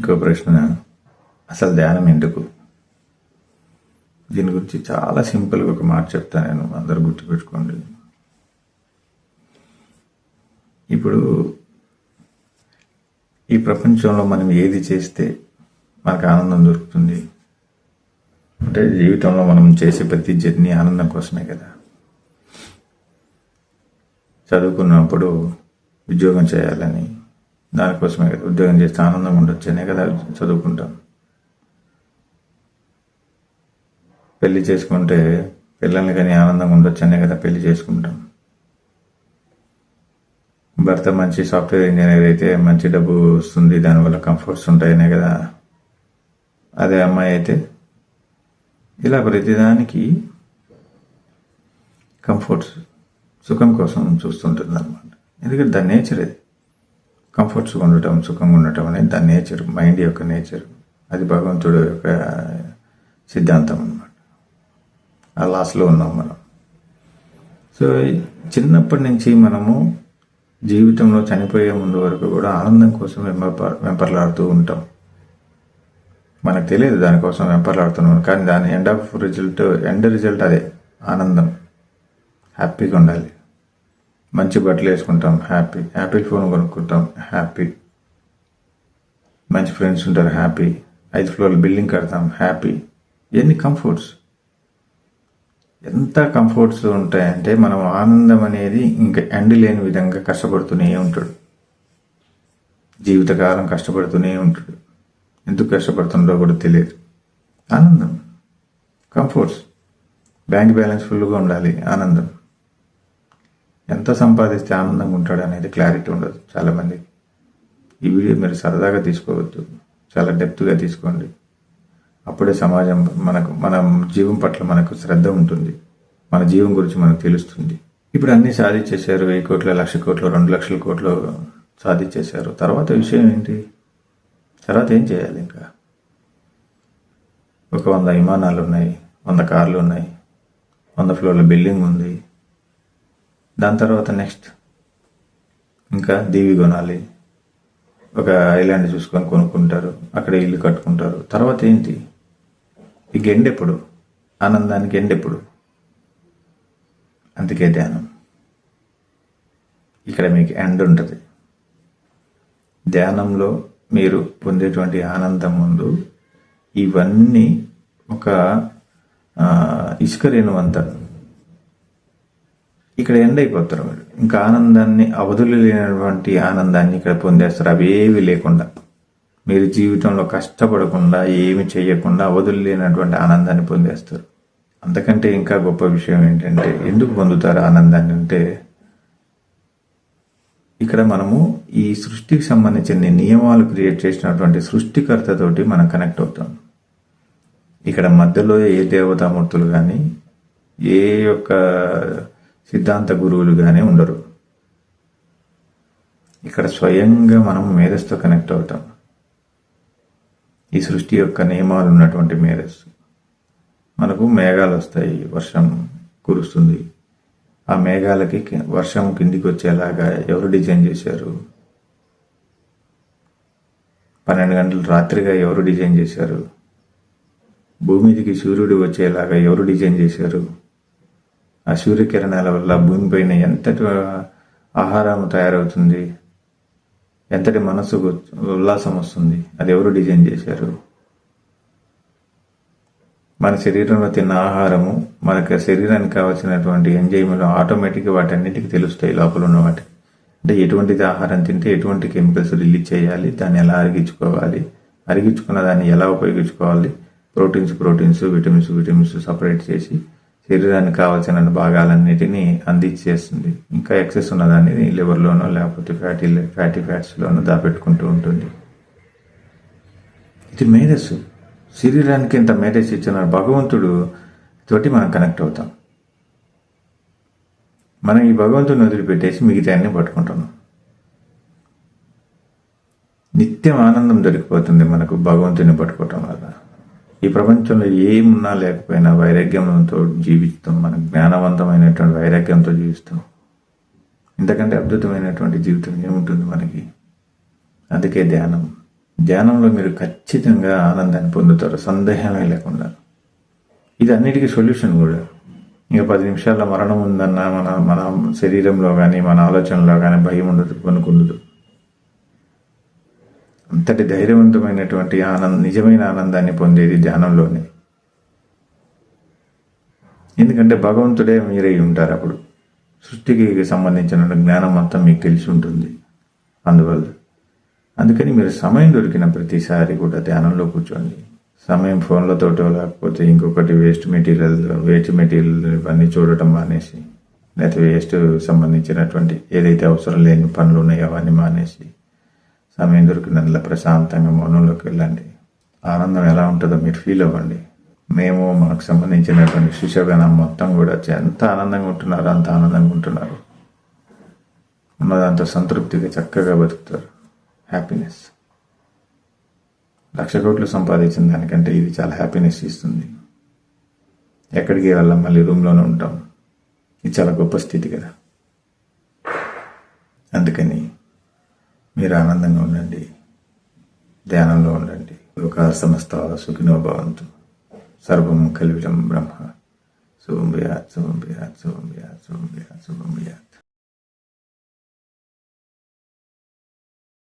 ఇంకో ప్రశ్న అసలు ధ్యానం ఎందుకు? దీని గురించి చాలా సింపుల్గా ఒక మాట చెప్తాను నేను. అందరు గుర్తుపెట్టుకోండి. ఇప్పుడు ఈ ప్రపంచంలో మనం ఏది చేస్తే మనకు ఆనందం దొరుకుతుంది? అంటే జీవితంలో మనం చేసే ప్రతి జర్నీ ఆనందం కోసమే కదా. చదువుకున్నప్పుడు ఉద్యోగం చేయాలని దానికోసమే కదా ఉద్యోగం చేస్తే ఆనందం ఉండొచ్చనే కదా చదువుకుంటాం. పెళ్ళి చేసుకుంటే పిల్లల్ని కానీ ఆనందంగా ఉండొచ్చనే కదా పెళ్ళి చేసుకుంటాం. భర్త మంచి సాఫ్ట్వేర్ ఇంజనీర్ అయితే మంచి డబ్బు వస్తుంది దానివల్ల కంఫర్ట్స్ ఉంటాయనే కదా. అదే అమ్మాయి అయితే ఇలా ప్రతిదానికి కంఫర్ట్స్ సుఖం కోసం చూస్తుంటుంది అనమాట ఎందుకంటే దాని నేచర్. అది కంఫర్ట్స్గా ఉండటం సుఖంగా ఉండటం అనేది దాని నేచర్ మైండ్ యొక్క నేచర్. అది భగవంతుడు యొక్క సిద్ధాంతం అనమాట ఆ లాస్లో ఉన్నాం మనం. సో చిన్నప్పటి నుంచి మనము జీవితంలో చనిపోయే ముందు వరకు కూడా ఆనందం కోసం వెంప వెంపర్లాడుతూ ఉంటాం. మనకు తెలియదు దానికోసం వెంపర్లాడుతున్నాం. కానీ దాని end of result end result అదే ఆనందం. హ్యాపీగా ఉండాలి. మంచి బట్టలు వేసుకుంటాం హ్యాపీ. యాపిల్ ఫోన్ కొనుక్కుంటాం హ్యాపీ. మంచి ఫ్రెండ్స్ ఉంటారు హ్యాపీ. ఐదు ఫ్లోర్ల బిల్డింగ్ కడతాం హ్యాపీ. ఎన్ని కంఫర్ట్స్ ఎంత కంఫర్ట్స్ ఉంటాయంటే మనం ఆనందం అనేది ఇంకా ఎండ్ లేని విధంగా కష్టపడుతూనే ఉంటాడు. జీవితకాలం కష్టపడుతూనే ఉంటాడు. ఎందుకు కష్టపడుతుండో కూడా తెలియదు. ఆనందం. కంఫర్ట్స్ బ్యాంక్ బ్యాలెన్స్ ఫుల్గా ఉండాలి. ఆనందం. ఎంత సంపాదిస్తే ఆనందంగా ఉంటాడు అనేది క్లారిటీ ఉండదు చాలామందికి ఈ వీడియో మీరు సరదాగా తీసుకోవద్దు. చాలా డెప్త్గా తీసుకోండి. అప్పుడే సమాజం మనకు మన జీవం పట్ల మనకు శ్రద్ధ ఉంటుంది. మన జీవం గురించి మనకు తెలుస్తుంది. ఇప్పుడు అన్నీ సాధించేశారు వెయ్యి కోట్ల లక్ష కోట్లు రెండు లక్షల కోట్లు సాధించేశారు. తర్వాత విషయం ఏంటి? తర్వాత ఏం చేయాలి ఇంకా? ఒక వంద విమానాలు ఉన్నాయి వంద కార్లు ఉన్నాయి వంద ఫ్లోర్ల బిల్డింగ్ ఉంది. దాని తర్వాత నెక్స్ట్ ఇంకా దీవి కొనాలి. ఒక ఐలాండ్ చూసుకొని కొనుక్కుంటారు. అక్కడ ఇల్లు కట్టుకుంటారు. తర్వాత ఏంటి? ఇక ఎండెప్పుడు ఆనందానికి ఎండెప్పుడు అందుకే ధ్యానం. ఇక్కడ మీకు ఎండ్ ఉంటుంది. ధ్యానంలో మీరు పొందేటువంటి ఆనందం ముందు ఇవన్నీ ఒక ఇసుక రేణువంత ఇక్కడ ఎండ్ అయిపోతారు వాళ్ళు. ఇంకా ఆనందాన్ని అవధులు లేనటువంటి ఆనందాన్ని ఇక్కడ పొందేస్తారు. అవేవి లేకుండా. మీరు జీవితంలో కష్టపడకుండా ఏమి చేయకుండా అవధులు లేనటువంటి ఆనందాన్ని పొందేస్తారు. అంతకంటే ఇంకా గొప్ప విషయం ఏంటంటే ఎందుకు పొందుతారు ఆనందాన్ని అంటే ఇక్కడ మనము ఈ సృష్టికి సంబంధించిన నియమాలు క్రియేట్ చేసినటువంటి సృష్టికర్తతోటి మనం కనెక్ట్ అవుతాం. ఇక్కడ మధ్యలో ఏ దేవతామూర్తులు కానీ ఏ యొక్క సిద్ధాంత గురువులుగానే ఉండరు. ఇక్కడ స్వయంగా మనం మేధస్సుతో కనెక్ట్ అవుతాం. ఈ సృష్టి యొక్క నియమాలు ఉన్నటువంటి మేధస్సు. మనకు మేఘాలు వస్తాయి వర్షం కురుస్తుంది. ఆ మేఘాలకి వర్షం కిందికి వచ్చేలాగా ఎవరు డిజైన్ చేశారు? పన్నెండు గంటలు రాత్రిగా ఎవరు డిజైన్ చేశారు? భూమిదికి సూర్యుడు వచ్చేలాగా ఎవరు డిజైన్ చేశారు? ఆ సూర్యకిరణాల వల్ల భూమిపైన ఎంతటి ఆహారం తయారవుతుంది? ఎంతటి మనసుకు ఉల్లాసం వస్తుంది? అది ఎవరు డిజైన్ చేశారు? మన శరీరంలో తిన్న ఆహారము మనకు శరీరానికి కావాల్సినటువంటి ఎంజైములు ఆటోమేటిక్గా వాటన్నిటికి తెలుస్తాయి లోపల ఉన్న వాటి. అంటే ఎటువంటిది ఆహారం తింటే ఎటువంటి కెమికల్స్ రిలీజ్ చేయాలి? దాన్ని ఎలా అరిగించుకోవాలి? అరిగించుకున్న దాన్ని ఎలా ఉపయోగించుకోవాలి? Proteins proteins vitamins vitamins separate చేసి శరీరానికి కావాల్సిన భాగాలన్నిటినీ అందించేస్తుంది. ఇంకా ఎక్సెస్ ఉన్నదాన్ని లివర్లోనో లేకపోతే ఫ్యాటీ ఫ్యాటీ ఫ్యాట్స్లోనో దాపెట్టుకుంటూ ఉంటుంది. ఇది మేధస్సు. శరీరానికి ఇంత మేధస్సు ఇచ్చిన భగవంతుడు తోటి మనం కనెక్ట్ అవుతాం. మనం ఈ భగవంతుని వదిలిపెట్టేసి మిగతా అన్ని పట్టుకుంటున్నాం. నిత్యం ఆనందం దొరికిపోతుంది మనకు భగవంతుని పట్టుకోవటం వల్ల. ఈ ప్రపంచంలో ఏమున్నా లేకపోయినా వైరాగ్యంతో జీవిస్తాం. మన జ్ఞానవంతమైనటువంటి వైరాగ్యంతో జీవిస్తాం. ఇంతకంటే అద్భుతమైనటువంటి జీవితం ఏముంటుంది మనకి? అందుకే ధ్యానం. ధ్యానంలో మీరు ఖచ్చితంగా ఆనందాన్ని పొందుతారు సందేహమే లేకుండా. ఇది అన్నిటికీ సొల్యూషన్ కూడా. ఇంకా పది నిమిషాల మరణం ఉందన్న మన మన శరీరంలో కానీ మన ఆలోచనలో కానీ భయం ఉండదు కొనుక్కుండదు అంతటి ధైర్యవంతమైనటువంటి ఆనంద నిజమైన ఆనందాన్ని పొందేది ధ్యానంలోనే. ఎందుకంటే భగవంతుడే మీరై ఉంటారు అప్పుడు. సృష్టికి సంబంధించిన జ్ఞానం మొత్తం మీకు తెలిసి ఉంటుంది అందువల్ల. అందుకని మీరు సమయం దొరికిన ప్రతిసారి కూడా ధ్యానంలో కూర్చోండి. సమయం ఫోన్లతోటో లేకపోతే ఇంకొకటి వేస్ట్ మెటీరియల్ వేస్ట్ మెటీరియల్ ఇవన్నీ చూడటం మానేసి లేకపోతే వేస్ట్ సంబంధించినటువంటి ఏదైతే అవసరం లేని పనులు ఉన్నాయో అవన్నీ మానేసి సమయం దొరికినందులో ప్రశాంతంగా మౌనంలోకి వెళ్ళండి. ఆనందం ఎలా ఉంటుందో మీరు ఫీల్ అవ్వండి. మేము మాకు సంబంధించినటువంటి శిశుగణం మొత్తం కూడా ఎంత ఆనందంగా ఉంటున్నారో అంత ఆనందంగా ఉంటున్నారు. ఉన్నదంత సంతృప్తిగా చక్కగా బతుకుతారు. హ్యాపీనెస్ లక్ష కోట్లు సంపాదించిన దానికంటే ఇది చాలా హ్యాపీనెస్ ఇస్తుంది. ఎక్కడికి వెళ్ళాం? మళ్ళీ రూమ్లోనే ఉంటాం. ఇది చాలా గొప్ప స్థితి కదా. అందుకని మీరు ఆనందంగా ఉండండి. ధ్యానంలో ఉండండి. ఒక సమస్త సుఖినో భవంతు సర్వం కలివిడం బ్రహ్మ. శుభం బియాత్ శుభం బియాత్ శుభం బియాత్ శుభం బియాత్ శుభం బియాత్